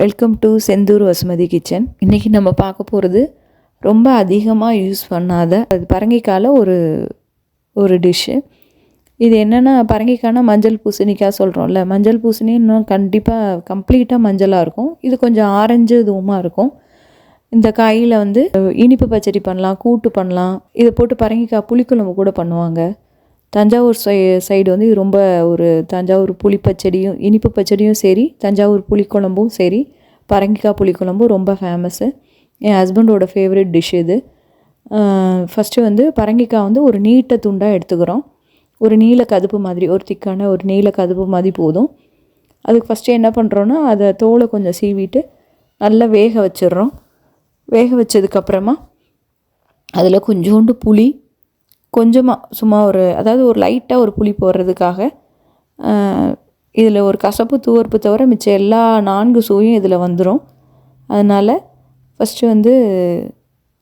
Welcome to Senthur Vasumathi kitchen இன்றைக்கி நம்ம பார்க்க போகிறது ரொம்ப அதிகமாக யூஸ் பண்ணாத அது பரங்கிக்கால ஒரு ஒரு டிஷ்ஷு இது என்னென்னா பரங்கிக்காய்னா மஞ்சள் பூசணிக்காய் சொல்கிறோம்ல மஞ்சள் பூசணி இன்னும் கண்டிப்பாக கம்ப்ளீட்டாக மஞ்சளாக இருக்கும். இது கொஞ்சம் ஆரஞ்சு இதுவுமாக இருக்கும். இந்த காயில் வந்து இனிப்பு பச்சடி பண்ணலாம் கூட்டு பண்ணலாம். இதை போட்டு பரங்கிக்காய் புளிக்குழம்பு கூட பண்ணுவாங்க. தஞ்சாவூர் சை சைடு வந்து இது ரொம்ப ஒரு தஞ்சாவூர் புளி பச்சடியும் இனிப்பு பச்சடியும் சரி தஞ்சாவூர் புளிக்குழம்பும் சரி பரங்கிக்காய் புளிக்குழம்பும் ரொம்ப ஃபேமஸ்ஸு என் ஹஸ்பண்டோட ஃபேவரட் டிஷ் இது. ஃபஸ்ட்டு வந்து பரங்கிக்காய் வந்து ஒரு நீட்ட துண்டாக எடுத்துக்கிறோம். ஒரு நீல கதுப்பு மாதிரி ஒரு திக்கான ஒரு நீல கதுப்பு மாதிரி போதும். அதுக்கு ஃபஸ்ட்டு என்ன பண்ணுறோன்னா அதை தோலை கொஞ்சம் சீவிட்டு நல்லா வேக வச்சிடுறோம். வேக வச்சதுக்கப்புறமா அதில் கொஞ்சோண்டு புளி கொஞ்சமாக சும்மா ஒரு அதாவது ஒரு லைட்டாக ஒரு புளி போடுறதுக்காக இதில் ஒரு கசப்பு துவர்ப்பு தவிர மிச்சம் எல்லா நான்கு சுவையும் இதில் வந்துடும் அதனால் ஃபஸ்ட்டு வந்து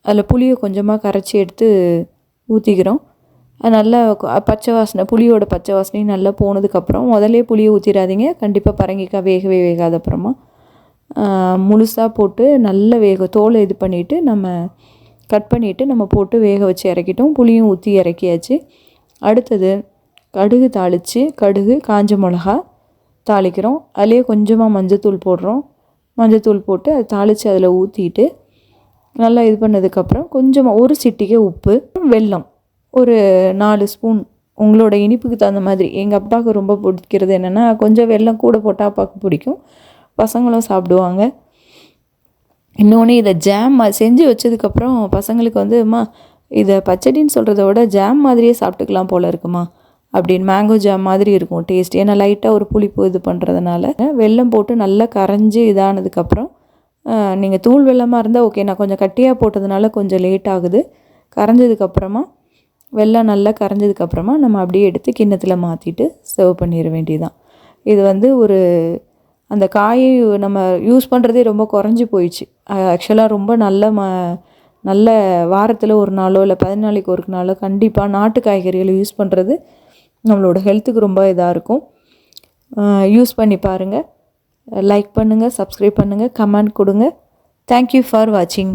அதில் புளியை கொஞ்சமாக கரைச்சி எடுத்து ஊற்றிக்கிறோம் அது நல்லா பச்சை வாசனை புளியோட பச்சை வாசனையும் நல்லா போனதுக்கப்புறம் முதலே புளியை ஊற்றிடாதீங்க கண்டிப்பாக பரங்கிக்காய் வேகவே வேகாத அப்புறமா. முழுசாக போட்டு நல்ல வேக தோலை இது பண்ணிவிட்டு நம்ம கட் பண்ணிவிட்டு நம்ம போட்டு வேக வச்சு இறக்கிட்டோம். புளியும் ஊற்றி இறக்கியாச்சு. அடுத்தது கடுகு தாளித்து கடுகு காஞ்ச மிளகா தாளிக்கிறோம். அதிலே கொஞ்சமாக மஞ்சத்தூள் போடுறோம். மஞ்சத்தூள் போட்டு அதை தாளித்து அதில் ஊற்றிட்டு நல்லா இது பண்ணதுக்கப்புறம் கொஞ்சமாக ஒரு சிட்டிகை உப்பு வெல்லம் ஒரு நாலு ஸ்பூன். உங்களோட இனிப்புக்கு தகுந்த மாதிரி. எங்கள் அப்பாவுக்கு ரொம்ப பிடிக்கிறது என்னென்னா கொஞ்சம் வெல்லம் கூட போட்டால் அப்பாவுக்கு பிடிக்கும். பசங்களும் சாப்பிடுவாங்க. இன்னொன்று இதை ஜாம் செஞ்சு வச்சதுக்கப்புறம் பசங்களுக்கு வந்து அம்மா இதை பச்சடின்னு சொல்கிறத விட ஜாம் மாதிரியே சாப்பிட்டுக்கலாம் போல் இருக்குமா? அப்படின்னு மேங்கோ ஜாம் மாதிரி இருக்கும் டேஸ்ட் ஏன்னா லைட்டாக ஒரு புளிப்பு இது பண்ணுறதுனால வெல்லம் போட்டு நல்லா கரைஞ்சி இதானதுக்கப்புறம் நீங்கள் தூள் வெள்ளமாக இருந்தால் ஓகே நான் கொஞ்சம் கட்டியாக போட்டதுனால கொஞ்சம் லேட் ஆகுது. கரைஞ்சதுக்கப்புறமா வெள்ளம் நல்லா கரைஞ்சதுக்கப்புறமா நம்ம அப்படியே எடுத்து கிண்ணத்தில் மாற்றிட்டு சர்வ் பண்ணிட வேண்டியதுதான். இது வந்து ஒரு அந்த காயை நம்ம யூஸ் பண்ணுறதே ரொம்ப குறைஞ்சி போயிடுச்சு. ஆக்சுவலாக ரொம்ப நல்ல ம நல்ல வாரத்தில் ஒரு நாளோ இல்லை பதினாளைக்கு ஒரு நாளோ கண்டிப்பாக நாட்டு காய்கறிகளை யூஸ் பண்ணுறது நம்மளோட ஹெல்த்துக்கு ரொம்ப இதாக இருக்கும். யூஸ் பண்ணி பாருங்கள் லைக் பண்ணுங்கள் சப்ஸ்கிரைப் பண்ணுங்கள் கமெண்ட் கொடுங்க. தேங்க்யூ ஃபார் வாட்சிங்